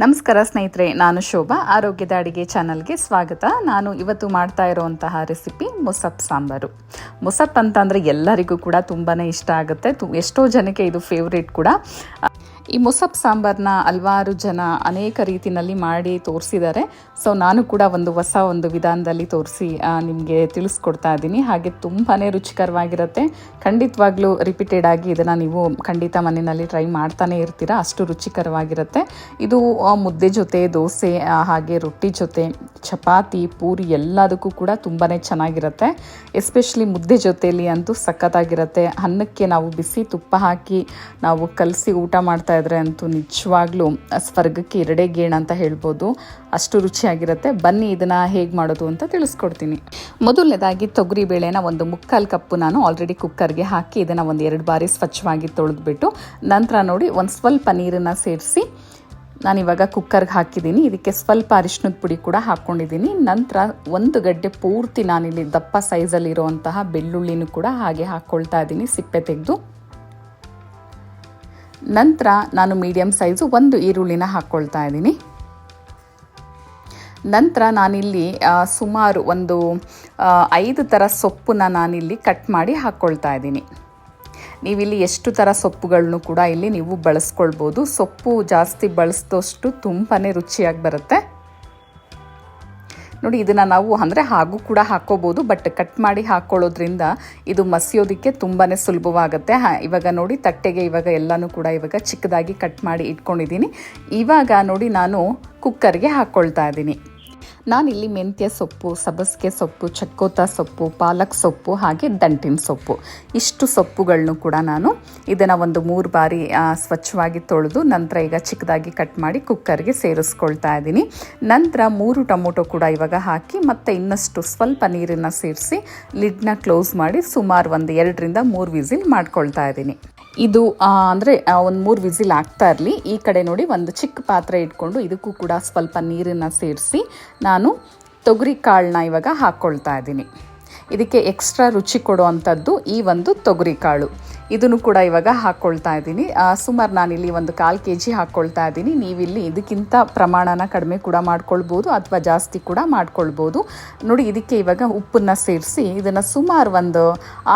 ನಮಸ್ಕಾರ ಸ್ನೇಹಿತರೆ, ನಾನು ಶೋಭಾ. ಆರೋಗ್ಯದ ಅಡಿಗೆ ಚಾನಲ್ಗೆ ಸ್ವಾಗತ. ನಾನು ಇವತ್ತು ಮಾಡ್ತಾ ಇರುವಂತಹ ರೆಸಿಪಿ ಮೊಸಪ್ ಸಾಂಬಾರು. ಮೊಸಪ್ ಅಂತಂದರೆ ಎಲ್ಲರಿಗೂ ಕೂಡ ತುಂಬಾ ಇಷ್ಟ ಆಗುತ್ತೆ. ಎಷ್ಟೋ ಜನಕ್ಕೆ ಇದು ಫೇವ್ರೇಟ್ ಕೂಡ. ಈ ಮೊಸಪ್ ಸಾಂಬಾರನ್ನ ಹಲವಾರು ಜನ ಅನೇಕ ರೀತಿಯಲ್ಲಿ ಮಾಡಿ ತೋರಿಸಿದ್ದಾರೆ. ಸೊ ನಾನು ಕೂಡ ಒಂದು ಹೊಸ ಒಂದು ವಿಧಾನದಲ್ಲಿ ತೋರಿಸಿ ನಿಮಗೆ ತಿಳಿಸ್ಕೊಡ್ತಾ ಇದ್ದೀನಿ. ಹಾಗೆ ತುಂಬಾ ರುಚಿಕರವಾಗಿರುತ್ತೆ. ಖಂಡಿತವಾಗ್ಲೂ ರಿಪೀಟೆಡ್ ಆಗಿ ಇದನ್ನು ನೀವು ಖಂಡಿತ ಮನೆಯಲ್ಲಿ ಟ್ರೈ ಮಾಡ್ತಾನೆ ಇರ್ತೀರಾ. ಅಷ್ಟು ರುಚಿಕರವಾಗಿರುತ್ತೆ. ಇದು ಮುದ್ದೆ ಜೊತೆ, ದೋಸೆ ಹಾಗೆ ರೊಟ್ಟಿ ಜೊತೆ, ಚಪಾತಿ, ಪೂರಿ ಎಲ್ಲದಕ್ಕೂ ಕೂಡ ತುಂಬಾ ಚೆನ್ನಾಗಿರುತ್ತೆ. ಎಸ್ಪೆಷಲಿ ಮುದ್ದೆ ಜೊತೆಯಲ್ಲಿ ಅಂತೂ ಸಖತ್ತಾಗಿರುತ್ತೆ. ಅನ್ನಕ್ಕೆ ನಾವು ಬಿಸಿ ತುಪ್ಪ ಹಾಕಿ, ನಾವು ಕಲಸಿ ಊಟ ಮಾಡ್ತಾ ಇದ್ರೆ ಅಂತೂ ನಿಜವಾಗ್ಲೂ ಸ್ವರ್ಗಕ್ಕೆ ಎರಡೇ ಗೇಣ ಅಂತ ಹೇಳ್ಬೋದು. ಅಷ್ಟು ರುಚಿಯಾಗಿರುತ್ತೆ. ಬನ್ನಿ ಇದನ್ನು ಹೇಗೆ ಮಾಡೋದು ಅಂತ ತಿಳಿಸ್ಕೊಡ್ತೀನಿ. ಮೊದಲನೇದಾಗಿ ತೊಗರಿ ಬೇಳೆನ ಒಂದು ಮುಕ್ಕಾಲು ಕಪ್ಪು ನಾನು ಆಲ್ರೆಡಿ ಕುಕ್ಕರ್ಗೆ ಹಾಕಿ ಇದನ್ನು ಒಂದು ಎರಡು ಬಾರಿ ಸ್ವಚ್ಛವಾಗಿ ತೊಳೆದ್ಬಿಟ್ಟು ನಂತರ ನೋಡಿ ಒಂದು ಸ್ವಲ್ಪ ನೀರನ್ನು ಸೇರಿಸಿ ನಾನಿವಾಗ ಕುಕ್ಕರ್ಗೆ ಹಾಕಿದ್ದೀನಿ. ಇದಕ್ಕೆ ಸ್ವಲ್ಪ ಅರಿಶಿನದ ಪುಡಿ ಕೂಡ ಹಾಕ್ಕೊಂಡಿದ್ದೀನಿ ನಂತರ ಒಂದು ಗಡ್ಡೆ ಪೂರ್ತಿ ನಾನಿಲ್ಲಿ ದಪ್ಪ ಸೈಜಲ್ಲಿರುವಂತಹ ಬೆಳ್ಳುಳ್ಳಿನೂ ಕೂಡ ಹಾಗೆ ಹಾಕ್ಕೊಳ್ತಾ ಇದ್ದೀನಿ. ಸಿಪ್ಪೆ ತೆಗೆದು. ನಂತರ ನಾನು ಮೀಡಿಯಮ್ ಸೈಜು ಒಂದು ಈರುಳ್ಳಿನ ಹಾಕ್ಕೊಳ್ತಾ ಇದ್ದೀನಿ. ನಂತರ ನಾನಿಲ್ಲಿ ಸುಮಾರು ಒಂದು ಐದು ಥರ ಸೊಪ್ಪನ್ನ ನಾನಿಲ್ಲಿ ಕಟ್ ಮಾಡಿ ಹಾಕ್ಕೊಳ್ತಾ ಇದ್ದೀನಿ. ನೀವಿಲ್ಲಿ ಎಷ್ಟು ಥರ ಸೊಪ್ಪುಗಳನ್ನು ಕೂಡ ಇಲ್ಲಿ ನೀವು ಬಳಸ್ಕೊಳ್ಬೋದು. ಸೊಪ್ಪು ಜಾಸ್ತಿ ಬಳಸಿದಷ್ಟು ತುಂಬಾ ರುಚಿಯಾಗಿ ಬರುತ್ತೆ. ನೋಡಿ, ಇದನ್ನು ನಾವು ಅಂದರೆ ಹಾಗೂ ಕೂಡ ಹಾಕ್ಕೋಬೋದು ಬಟ್ ಕಟ್ ಮಾಡಿ ಹಾಕ್ಕೊಳ್ಳೋದ್ರಿಂದ ಇದು ಮಸಿಯೋದಕ್ಕೆ ತುಂಬಾ ಸುಲಭವಾಗುತ್ತೆ. ಹಾಂ, ಇವಾಗ ನೋಡಿ, ತಟ್ಟೆಗೆ ಇವಾಗ ಎಲ್ಲನೂ ಕೂಡ ಇವಾಗ ಚಿಕ್ಕದಾಗಿ ಕಟ್ ಮಾಡಿ ಇಟ್ಕೊಂಡಿದ್ದೀನಿ. ಇವಾಗ ನೋಡಿ, ನಾನು ಕುಕ್ಕರ್ಗೆ ಹಾಕ್ಕೊಳ್ತಾ ಇದ್ದೀನಿ. ನಾನಿಲ್ಲಿ ಮೆಂತ್ಯ ಸೊಪ್ಪು ಸಬಸ್ಗೆ ಸೊಪ್ಪು, ಚಕ್ಕೋತ ಸೊಪ್ಪು, ಪಾಲಕ್ ಸೊಪ್ಪು ಹಾಗೆ ದಂಟಿನ ಸೊಪ್ಪು. ಇಷ್ಟು ಸೊಪ್ಪುಗಳನ್ನು ಕೂಡ ನಾನು ಇದನ್ನು ಒಂದು ಮೂರು ಬಾರಿ ಸ್ವಚ್ಛವಾಗಿ ತೊಳೆದು ನಂತರ ಈಗ ಚಿಕ್ಕದಾಗಿ ಕಟ್ ಮಾಡಿ ಕುಕ್ಕರ್ಗೆ ಸೇರಿಸ್ಕೊಳ್ತಾ ಇದ್ದೀನಿ. ನಂತರ ಮೂರು ಟೊಮೊಟೊ ಕೂಡ ಇವಾಗ ಹಾಕಿ ಮತ್ತು ಇನ್ನಷ್ಟು ಸ್ವಲ್ಪ ನೀರನ್ನು ಸೇರಿಸಿ ಲಿಡ್ನ ಕ್ಲೋಸ್ ಮಾಡಿ ಸುಮಾರು ಒಂದು ಎರಡರಿಂದ ಮೂರು ವಿಸಿಲ್ ಮಾಡ್ಕೊಳ್ತಾ ಇದ್ದೀನಿ. ಇದು ಅಂದರೆ ಒಂದು ಮೂರು ವಿಸಿಲ್ ಆಗ್ತಾ ಇರಲಿ. ಈ ಕಡೆ ನೋಡಿ ಒಂದು ಚಿಕ್ಕ ಪಾತ್ರೆ ಇಟ್ಕೊಂಡು ಇದಕ್ಕೂ ಕೂಡ ಸ್ವಲ್ಪ ನೀರನ್ನು ಸೇರಿಸಿ ನಾನು ತೊಗರಿ ಕಾಳನ್ನ ಇವಾಗ ಹಾಕ್ಕೊಳ್ತಾ ಇದ್ದೀನಿ. ಇದಕ್ಕೆ ಎಕ್ಸ್ಟ್ರಾ ರುಚಿ ಕೊಡುವಂಥದ್ದು ಈ ಒಂದು ತೊಗರಿ ಕಾಳು. ಇದನ್ನು ಕೂಡ ಇವಾಗ ಹಾಕ್ಕೊಳ್ತಾ ಇದ್ದೀನಿ. ಸುಮಾರು ನಾನಿಲ್ಲಿ ಒಂದು ಕಾಲು ಕೆ ಜಿ ಹಾಕ್ಕೊಳ್ತಾ ಇದ್ದೀನಿ. ನೀವಿಲ್ಲಿ ಇದಕ್ಕಿಂತ ಪ್ರಮಾಣನ ಕಡಿಮೆ ಕೂಡ ಮಾಡ್ಕೊಳ್ಬೋದು ಅಥವಾ ಜಾಸ್ತಿ ಕೂಡ ಮಾಡ್ಕೊಳ್ಬೋದು. ನೋಡಿ, ಇದಕ್ಕೆ ಇವಾಗ ಉಪ್ಪನ್ನು ಸೇರಿಸಿ ಇದನ್ನು ಸುಮಾರು ಒಂದು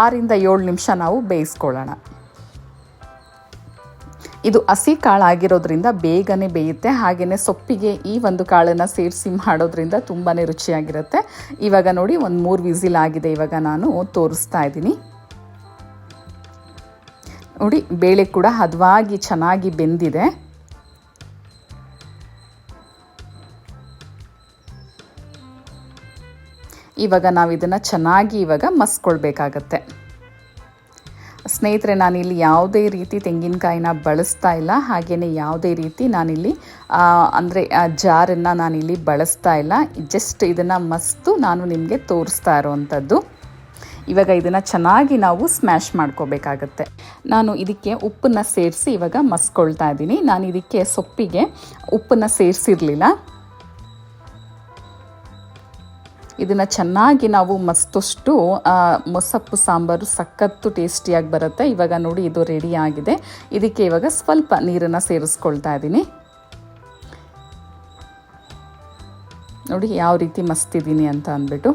ಆರಿಂದ ಏಳು ನಿಮಿಷ ನಾವು ಬೇಯಿಸ್ಕೊಳ್ಳೋಣ. ಇದು ಹಸಿ ಕಾಳಾಗಿರೋದ್ರಿಂದ ಬೇಗನೆ ಬೇಯುತ್ತೆ. ಹಾಗೆಯೇ ಸೊಪ್ಪಿಗೆ ಈ ಒಂದು ಕಾಳನ್ನು ಸೇರಿಸಿ ಮಾಡೋದ್ರಿಂದ ತುಂಬಾ ರುಚಿಯಾಗಿರುತ್ತೆ. ಇವಾಗ ನೋಡಿ ಒಂದು ಮೂರು ವಿಸಿಲ್ ಆಗಿದೆ. ಇವಾಗ ನಾನು ತೋರಿಸ್ತಾ ಇದ್ದೀನಿ. ನೋಡಿ, ಬೇಳೆ ಕೂಡ ಹದವಾಗಿ ಚೆನ್ನಾಗಿ ಬೆಂದಿದೆ. ಇವಾಗ ನಾವು ಇದನ್ನು ಚೆನ್ನಾಗಿ ಇವಾಗ ಮಸ್ಕೊಳ್ಬೇಕಾಗತ್ತೆ. ಸ್ನೇಹಿತರೆ, ನಾನಿಲ್ಲಿ ಯಾವುದೇ ರೀತಿ ತೆಂಗಿನಕಾಯಿನ ಬಳಸ್ತಾ ಇಲ್ಲ. ಹಾಗೆಯೇ ಯಾವುದೇ ರೀತಿ ನಾನಿಲ್ಲಿ ಅಂದರೆ ಜಾರನ್ನು ನಾನಿಲ್ಲಿ ಬಳಸ್ತಾ ಇಲ್ಲ. ಜಸ್ಟ್ ಇದನ್ನು ಮಸ್ತು ನಾನು ನಿಮಗೆ ತೋರಿಸ್ತಾ ಇರೋವಂಥದ್ದು. ಇವಾಗ ಇದನ್ನು ಚೆನ್ನಾಗಿ ನಾವು ಸ್ಮ್ಯಾಶ್ ಮಾಡ್ಕೋಬೇಕಾಗತ್ತೆ. ನಾನು ಇದಕ್ಕೆ ಉಪ್ಪನ್ನು ಸೇರಿಸಿ ಇವಾಗ ಮಸ್ಕೊಳ್ತಾ ಇದ್ದೀನಿ. ನಾನು ಇದಕ್ಕೆ ಸೊಪ್ಪಿಗೆ ಉಪ್ಪನ್ನು ಸೇರಿಸಿರಲಿಲ್ಲ. ಇದನ್ನು ಚೆನ್ನಾಗಿ ನಾವು ಮಸ್ತಷ್ಟು ಮೊಸಪ್ಪು, ಸಾಂಬಾರು ಸಖತ್ತು ಟೇಸ್ಟಿಯಾಗಿ ಬರುತ್ತೆ. ಇವಾಗ ನೋಡಿ ಇದು ರೆಡಿ ಆಗಿದೆ. ಇದಕ್ಕೆ ಇವಾಗ ಸ್ವಲ್ಪ ನೀರನ್ನು ಸೇರಿಸ್ಕೊಳ್ತಾ ಇದ್ದೀನಿ. ನೋಡಿ ಯಾವ ರೀತಿ ಮಸ್ತಿದ್ದೀನಿ ಅಂತ ಅಂದ್ಬಿಟ್ಟು.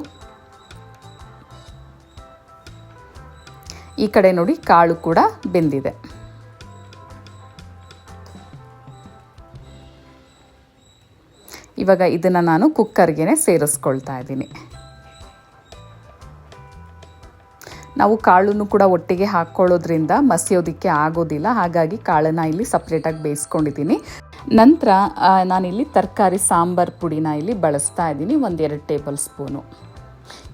ಈ ಕಡೆ ನೋಡಿ ಕಾಳು ಕೂಡ ಬೆಂದಿದೆ. ಇವಾಗ ಇದನ್ನು ನಾನು ಕುಕ್ಕರ್ಗೆ ಸೇರಿಸ್ಕೊಳ್ತಾ ಇದ್ದೀನಿ. ನಾವು ಕಾಳನ್ನು ಕೂಡ ಒಟ್ಟಿಗೆ ಹಾಕ್ಕೊಳ್ಳೋದ್ರಿಂದ ಮಸಿಯೋದಕ್ಕೆ ಆಗೋದಿಲ್ಲ, ಹಾಗಾಗಿ ಕಾಳನ್ನು ಇಲ್ಲಿ ಸಪ್ರೇಟಾಗಿ ಬೇಯಿಸ್ಕೊಂಡಿದ್ದೀನಿ. ನಂತರ ನಾನಿಲ್ಲಿ ತರಕಾರಿ ಸಾಂಬಾರ್ ಪುಡಿನ ಇಲ್ಲಿ ಬಳಸ್ತಾ ಇದ್ದೀನಿ, ಒಂದೆರಡು ಟೇಬಲ್ ಸ್ಪೂನು.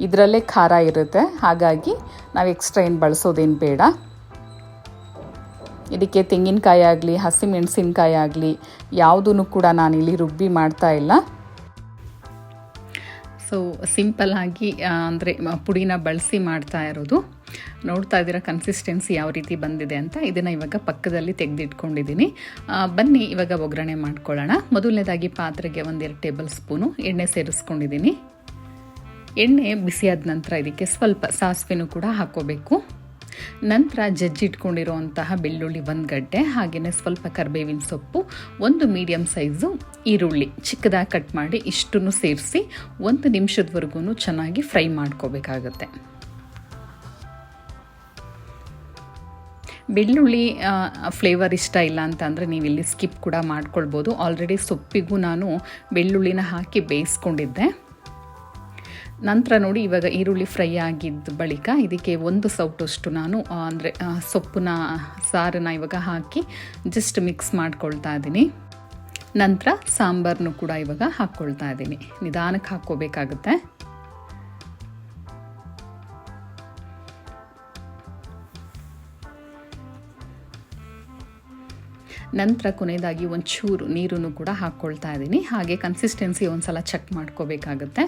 ಇದರಲ್ಲೇ ಖಾರ ಇರುತ್ತೆ, ಹಾಗಾಗಿ ನಾವು ಎಕ್ಸ್ಟ್ರಾ ಏನು ಬಳಸೋದೇನು ಬೇಡ. ಇದಕ್ಕೆ ತೆಂಗಿನಕಾಯಿ ಆಗಲಿ, ಹಸಿಮೆಣಸಿನ್ಕಾಯಿ ಆಗಲಿ ಯಾವುದೂ ಕೂಡ ನಾನಿಲ್ಲಿ ರುಬ್ಬಿ ಮಾಡ್ತಾ ಇಲ್ಲ. ಸೊ ಸಿಂಪಲ್ ಆಗಿ ಅಂದರೆ ಪುಡಿನ ಬಳಸಿ ಮಾಡ್ತಾ ಇರೋದು. ನೋಡ್ತಾ ಇದ್ದೀರಾ ಕನ್ಸಿಸ್ಟೆನ್ಸಿ ಯಾವ ರೀತಿ ಬಂದಿದೆ ಅಂತ. ಇದನ್ನು ಇವಾಗ ಪಕ್ಕದಲ್ಲಿ ತೆಗೆದಿಟ್ಕೊಂಡಿದ್ದೀನಿ. ಬನ್ನಿ, ಇವಾಗ ಒಗ್ಗರಣೆ ಮಾಡ್ಕೊಳ್ಳೋಣ. ಮೊದಲನೇದಾಗಿ ಪಾತ್ರೆಗೆ ಒಂದೆರಡು ಟೇಬಲ್ ಸ್ಪೂನು ಎಣ್ಣೆ ಸೇರಿಸ್ಕೊಂಡಿದ್ದೀನಿ. ಎಣ್ಣೆ ಬಿಸಿಯಾದ ನಂತರ ಇದಕ್ಕೆ ಸ್ವಲ್ಪ ಸಾಸಿವೆನೂ ಕೂಡ ಹಾಕ್ಕೋಬೇಕು ನಂತರ ಜಜ್ಜಿಟ್ಕೊಂಡಿರುವಂತಹ ಬೆಳ್ಳುಳ್ಳಿ ಒಂದು ಗಡ್ಡೆ ಹಾಗೆಯೇ ಸ್ವಲ್ಪ ಕರಿಬೇವಿನ ಸೊಪ್ಪು, ಒಂದು ಮೀಡಿಯಮ್ ಸೈಜು ಈರುಳ್ಳಿ. ಚಿಕ್ಕದಾಗಿ ಕಟ್ ಮಾಡಿ ಇಷ್ಟನ್ನು ಸೇರಿಸಿ ಒಂದು ನಿಮಿಷದವರೆಗೂ ಚೆನ್ನಾಗಿ ಫ್ರೈ ಮಾಡ್ಕೋಬೇಕಾಗತ್ತೆ. ಬೆಳ್ಳುಳ್ಳಿ ಫ್ಲೇವರ್ ಇಷ್ಟ ಇಲ್ಲ ಅಂತ ಅಂದರೆ ನೀವು ಇಲ್ಲಿ ಸ್ಕಿಪ್ ಕೂಡ ಮಾಡ್ಕೊಳ್ಬೋದು. ಆಲ್ರೆಡಿ ಸೊಪ್ಪಿಗೂ ನಾನು ಬೆಳ್ಳುಳ್ಳಿನ ಹಾಕಿ ಬೇಯಿಸ್ಕೊಂಡಿದ್ದೆ. ನಂತರ ನೋಡಿ ಇವಾಗ ಈರುಳ್ಳಿ ಫ್ರೈ ಆಗಿದ್ದ ಬಳಿಕ ಇದಕ್ಕೆ ಒಂದು ಸೌಟಷ್ಟು ನಾನು ಅಂದರೆ ಸೊಪ್ಪನ್ನ, ಸಾರನ್ನ ಇವಾಗ ಹಾಕಿ ಜಸ್ಟ್ ಮಿಕ್ಸ್ ಮಾಡ್ಕೊಳ್ತಾ ಇದ್ದೀನಿ. ನಂತರ ಸಾಂಬಾರನ್ನು ಕೂಡ ಇವಾಗ ಹಾಕ್ಕೊಳ್ತಾ ಇದ್ದೀನಿ. ನಿಧಾನಕ್ಕೆ ಹಾಕ್ಕೋಬೇಕಾಗುತ್ತೆ. ನಂತರ ಕೊನೆಯದಾಗಿ ಒಂಚೂರು ನೀರನ್ನು ಕೂಡ ಹಾಕ್ಕೊಳ್ತಾ ಇದ್ದೀನಿ. ಹಾಗೆ ಕನ್ಸಿಸ್ಟೆನ್ಸಿ ಒಂದು ಸಲ ಚೆಕ್ ಮಾಡ್ಕೋಬೇಕಾಗುತ್ತೆ.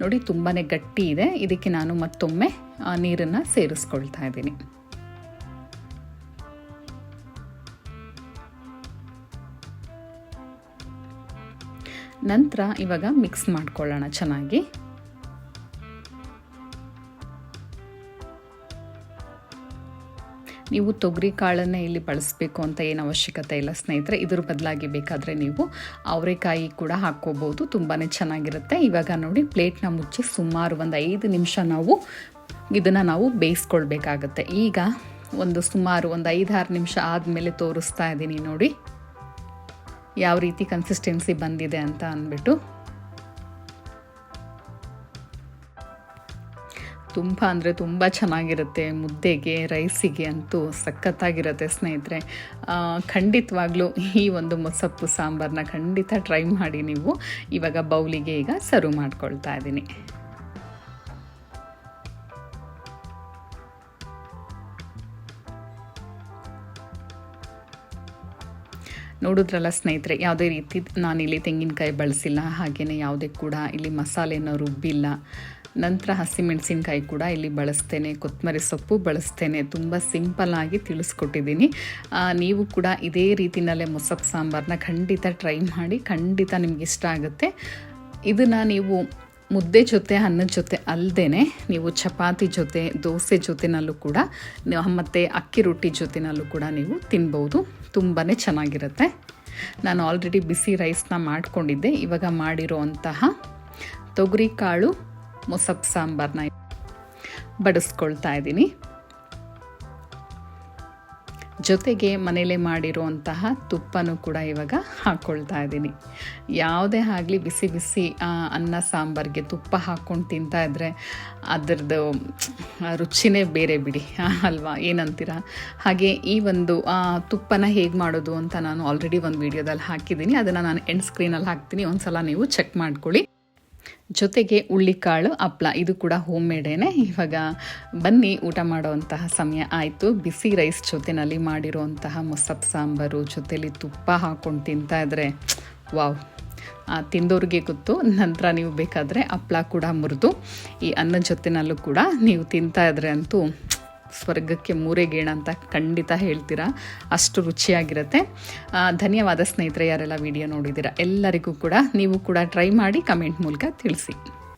ನೋಡಿ ತುಂಬಾ ಗಟ್ಟಿ ಇದೆ. ಇದಕ್ಕೆ ನಾನು ಮತ್ತೊಮ್ಮೆ ನೀರನ್ನು ಸೇರಿಸ್ಕೊಳ್ತಾ ಇದ್ದೀನಿ. ನಂತರ ಇವಾಗ ಮಿಕ್ಸ್ ಮಾಡ್ಕೊಳ್ಳೋಣ ಚೆನ್ನಾಗಿ. ನೀವು ತೊಗರಿ ಕಾಳನ್ನು ಇಲ್ಲಿ ಬಳಸಬೇಕು ಅಂತ ಏನು ಅವಶ್ಯಕತೆ ಇಲ್ಲ ಸ್ನೇಹಿತರೆ. ಇದ್ರ ಬದಲಾಗಿ ಬೇಕಾದರೆ ನೀವು ಅವರೆಕಾಯಿ ಕೂಡ ಹಾಕ್ಕೋಬೋದು. ತುಂಬಾ ಚೆನ್ನಾಗಿರುತ್ತೆ. ಇವಾಗ ನೋಡಿ, ಪ್ಲೇಟ್ನ ಮುಚ್ಚಿ ಸುಮಾರು ಒಂದು ಐದು ನಿಮಿಷ ನಾವು ಇದನ್ನು ನಾವು ಬೇಯಿಸ್ಕೊಳ್ಬೇಕಾಗತ್ತೆ. ಈಗ ಒಂದು ಸುಮಾರು ಒಂದು ಐದಾರು ನಿಮಿಷ ಆದಮೇಲೆ ತೋರಿಸ್ತಾ ಇದ್ದೀನಿ ನೋಡಿ. ಯಾವ ರೀತಿ ಕನ್ಸಿಸ್ಟೆನ್ಸಿ ಬಂದಿದೆ ಅಂತ ಅಂದ್ಬಿಟ್ಟು. ತುಂಬ ಅಂದರೆ ತುಂಬ ಚೆನ್ನಾಗಿರುತ್ತೆ ಮುದ್ದೆಗೆ ರೈಸಿಗೆ ಅಂತೂ ಸಖತ್ತಾಗಿರುತ್ತೆ ಸ್ನೇಹಿತರೆ. ಖಂಡಿತವಾಗ್ಲೂ ಈ ಒಂದು ಮೊಸಪ್ಪು ಸಾಂಬಾರನ್ನ ಖಂಡಿತ ಟ್ರೈ ಮಾಡಿ ನೀವು. ಇವಾಗ ಬೌಲಿಗೆ ಈಗ ಸರ್ವ್ ಮಾಡ್ಕೊಳ್ತಾ ಇದ್ದೀನಿ. ನೋಡಿದ್ರಲ್ಲ ಸ್ನೇಹಿತರೆ, ಯಾವುದೇ ರೀತಿ ನಾನಿಲ್ಲಿ ತೆಂಗಿನಕಾಯಿ ಬಳಸಿಲ್ಲ ಹಾಗೆಯೇ ಯಾವುದೇ ಕೂಡ ಇಲ್ಲಿ ಮಸಾಲೆನ ರುಬ್ಬಿಲ್ಲ. ನಂತರ ಹಸಿಮೆಣಸಿನ್ಕಾಯಿ ಕೂಡ ಇಲ್ಲಿ ಬಳಸ್ತೇನೆ. ಕೊತ್ತಂಬರಿ ಸೊಪ್ಪು ಬಳಸ್ತೇನೆ. ತುಂಬ ಸಿಂಪಲ್ಲಾಗಿ ತಿಳಿಸ್ಕೊಟ್ಟಿದ್ದೀನಿ. ನೀವು ಕೂಡ ಇದೇ ರೀತಿಯಲ್ಲೇ ಮೊಸಪ್ಪು ಸಾಂಬಾರನ್ನ ಖಂಡಿತ ಟ್ರೈ ಮಾಡಿ, ಖಂಡಿತ ನಿಮ್ಗೆ ಇಷ್ಟ ಆಗುತ್ತೆ. ಇದನ್ನು ನೀವು ಮುದ್ದೆ ಜೊತೆ, ಅನ್ನದ ಜೊತೆ ಅಲ್ಲದೇ ನೀವು ಚಪಾತಿ ಜೊತೆ, ದೋಸೆ ಜೊತೆನಲ್ಲೂ ಕೂಡ ಮತ್ತು ಅಕ್ಕಿ ರೊಟ್ಟಿ ಜೊತೆನಲ್ಲೂ ಕೂಡ ನೀವು ತಿನ್ಬೋದು. ತುಂಬಾ ಚೆನ್ನಾಗಿರುತ್ತೆ. ನಾನು ಆಲ್ರೆಡಿ ಬಿಸಿ ರೈಸ್ನ ಮಾಡಿಕೊಂಡಿದ್ದೆ. ಇವಾಗ ಮಾಡಿರೋ ಅಂತಹ ತೊಗರಿ ಕಾಳು ಮೊಸಪ್ಪು ಸಾಂಬಾರನ್ನ ಬಡಿಸ್ಕೊಳ್ತಾ ಇದ್ದೀನಿ. ಜೊತೆಗೆ ಮನೇಲೆ ಮಾಡಿರುವಂತಹ ತುಪ್ಪನೂ ಕೂಡ ಇವಾಗ ಹಾಕ್ಕೊಳ್ತಾ ಇದ್ದೀನಿ. ಯಾವುದೇ ಆಗಲಿ ಬಿಸಿ ಬಿಸಿ ಅನ್ನ ಸಾಂಬಾರಿಗೆ ತುಪ್ಪ ಹಾಕ್ಕೊಂಡು ತಿಂತಾ ಇದ್ದರೆ ಅದರದ್ದು ರುಚಿನೇ ಬೇರೆ ಬಿಡಿ ಅಲ್ವಾ? ಏನಂತೀರ? ಹಾಗೆ ಈ ಒಂದು ತುಪ್ಪನ ಹೇಗೆ ಮಾಡೋದು ಅಂತ ನಾನು ಆಲ್ರೆಡಿ ಒಂದು ವೀಡಿಯೋದಲ್ಲಿ ಹಾಕಿದ್ದೀನಿ. ಅದನ್ನು ನಾನು ಎಂಡ್ ಸ್ಕ್ರೀನಲ್ಲಿ ಹಾಕ್ತೀನಿ. ಒಂದು ಸಲ ನೀವು ಚೆಕ್ ಮಾಡ್ಕೊಳ್ಳಿ. ಜೊತೆಗೆ ಉಳ್ಳಿಕಾಳು ಹಪ್ಪಳ ಇದು ಕೂಡ ಹೋಮ್ ಮೇಡೇನೆ ಇವಾಗ ಬನ್ನಿ, ಊಟ ಮಾಡುವಂತಹ ಸಮಯ ಆಯಿತು. ಬಿಸಿ ರೈಸ್ ಜೊತೆಯಲ್ಲಿ ಮಾಡಿರುವಂತಹ ಮೊಸಪ್ ಸಾಂಬಾರು ಜೊತೆಯಲ್ಲಿ ತುಪ್ಪ ಹಾಕ್ಕೊಂಡು ತಿಂತಾ ಇದ್ರೆ, ವಾವ್. ತಿಂದೋರಿಗೆ ಗೊತ್ತು. ನಂತರ ನೀವು ಬೇಕಾದರೆ ಹಪ್ಪಳ ಕೂಡ ಮುರಿದು, ಈ ಅನ್ನ ಜೊತೆನಲ್ಲೂ ಕೂಡ ನೀವು ತಿಂತಾ ಇದ್ರೆ ಅಂತೂ ಸ್ವರ್ಗಕ್ಕೆ ಮೂರೇ ಗೇಣ ಅಂತ ಖಂಡಿತ ಹೇಳ್ತೀರಾ? ಅಷ್ಟು ರುಚಿಯಾಗಿರುತ್ತೆ. ಧನ್ಯವಾದ ಸ್ನೇಹಿತರೆ, ಯಾರೆಲ್ಲ ವಿಡಿಯೋ ನೋಡಿದ್ದೀರಾ, ಎಲ್ಲರಿಗೂ ಕೂಡ ನೀವು ಕೂಡ ಟ್ರೈ ಮಾಡಿ ಕಮೆಂಟ್ ಮೂಲಕ ತಿಳಿಸಿ.